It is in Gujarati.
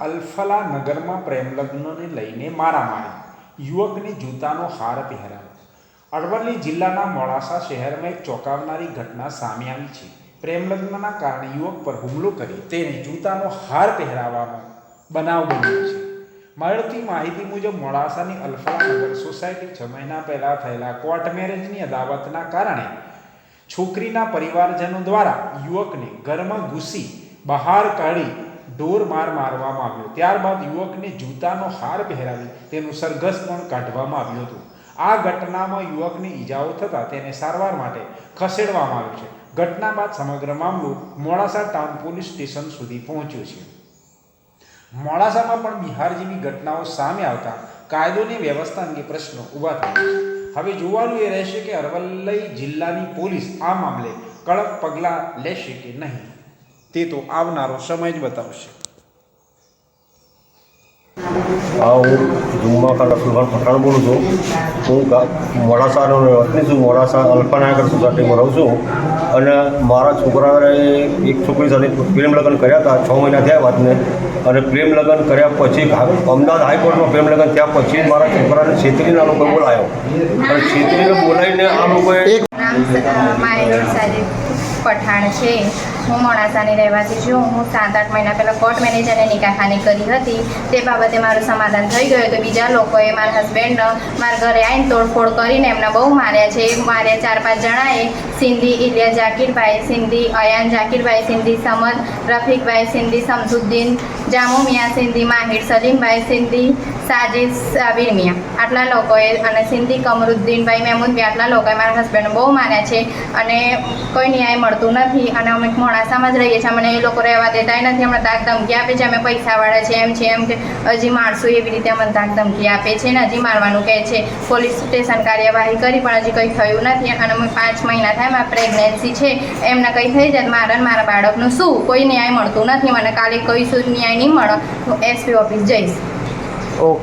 અલ્ફલા નગરમાં પ્રેમલગ્નને લઈને મારામારી. યુવકને જૂતાનો હાર પહેરાવ્યો અરવલ્લી જિલ્લાના મોડાસા શહેરમાં એક ચોંકાવનારી ઘટના સામે આવી છે. પ્રેમલગ્નના કારણે યુવક પર હુમલો કરી તેને જૂતાનો હાર પહેરાવવાનો બનાવ બન્યો છે. મળતી માહિતી મુજબ, મોડાસાની અલ્ફલા નગર સોસાયટી છ મહિના પહેલાં થયેલા કોર્ટ મેરેજની અદાવતના કારણે છોકરીના પરિવારજનો દ્વારા યુવકને ઘરમાં ઘૂસી બહાર કાઢી ઢોર માર મારવામાં આવ્યો. ત્યારબાદ યુવકને જૂતાનો હાર પહેરાવી તેનું સરઘસ પણ કાઢવામાં આવ્યું હતું. આ ઘટનામાં યુવકને ઈજાઓ થતાં તેને સારવાર માટે ખસેડવામાં આવ્યો છે. ઘટના બાદ સમગ્ર મામલો મોડાસા ટાઉન પોલીસ સ્ટેશન સુધી પહોંચ્યો છે. મોડાસામાં પણ બિહાર જેવી ઘટનાઓ સામે આવતા કાયદોની વ્યવસ્થા અંગે પ્રશ્નો ઊભા થયા છે. હવે જોવાનું એ રહેશે કે અરવલ્લી જિલ્લાની પોલીસ આ મામલે કડક પગલાં લેશે કે નહીં. તે તો આવનારો સમય જ બતાવશે. હા હું જુમ્મા ખાન રસુલખાન પઠાણ બોલું છું. હું મોડાસાનો વતની છું. મોડાસા અલ્પાનાગર સોસાયટીમાં રહું છું. અને મારા છોકરાએ એક છોકરી સાથે પ્રેમ લગ્ન કર્યા હતા છ મહિના થયા વાતને. અને પ્રેમ લગ્ન કર્યા પછી અમદાવાદ હાઈકોર્ટમાં પ્રેમ લગ્ન થયા પછી મારા છોકરાને છેતરીના લોકો બોલાયો. અને છેતરીને બોલાવીને આ લોકોએ નામ માહિનુર સાજિદ પઠાણ છે. હું મોડાસાની રહેવાસી છું. હું સાત, આઠ મહિના પહેલાં કોર્ટ મેનેજરને નિકાહખાની કરી હતી. તે બાબતે મારું સમાધાન થઈ ગયું તો બીજા લોકોએ મારા હસબન્ડ મારા ઘરે આવીને તોડફોડ કરીને એમને બહુ માર્યા છે. માર્યા ચાર, પાંચ જણાએ સિંધી, ઇલિયા જાકીરભાઈ સિંધી, અયાન જાકીરભાઈ સિંધી, સમદ રફીકભાઈ સિંધી સમસુદ્દીન જામુ મિયા સિંધી, માહિર સલીમભાઈ સિંધી, સાજિદ, સાબિર મિયા. આટલા લોકોએ અને સિંધી કમરુદ્દીનભાઈ મહેમૂદભાઈ આટલા લોકોએ મારા હસબન્ડ બહુ માન્યા છે અને કોઈ ન્યાય મળતું નથી અને અમે મોડાસામાં જ રહીએ છીએ. અમને એ લોકો રહેવા દેતા નથી. અમને તાક ધમકી આપે છે. અમે પૈસાવાળા છે એમ છે, એમ કે હજી મારશું એવી રીતે અમને તાક ધમકી આપે છે ને હજી મારવાનું કહે છે. પોલીસ સ્ટેશન કાર્યવાહી કરી પણ હજી કંઈ થયું નથી અને અમે પાંચ મહિના થાય મારી પ્રેગ્નન્સી છે, એમને કંઈ થઈ જાય મારા મારા બાળકનું શું? કોઈ ન્યાય મળતું નથી. મને કાલે કઈ શું ન્યાય નહીં મળે. હું એસપી ઓફિસ જઈશ.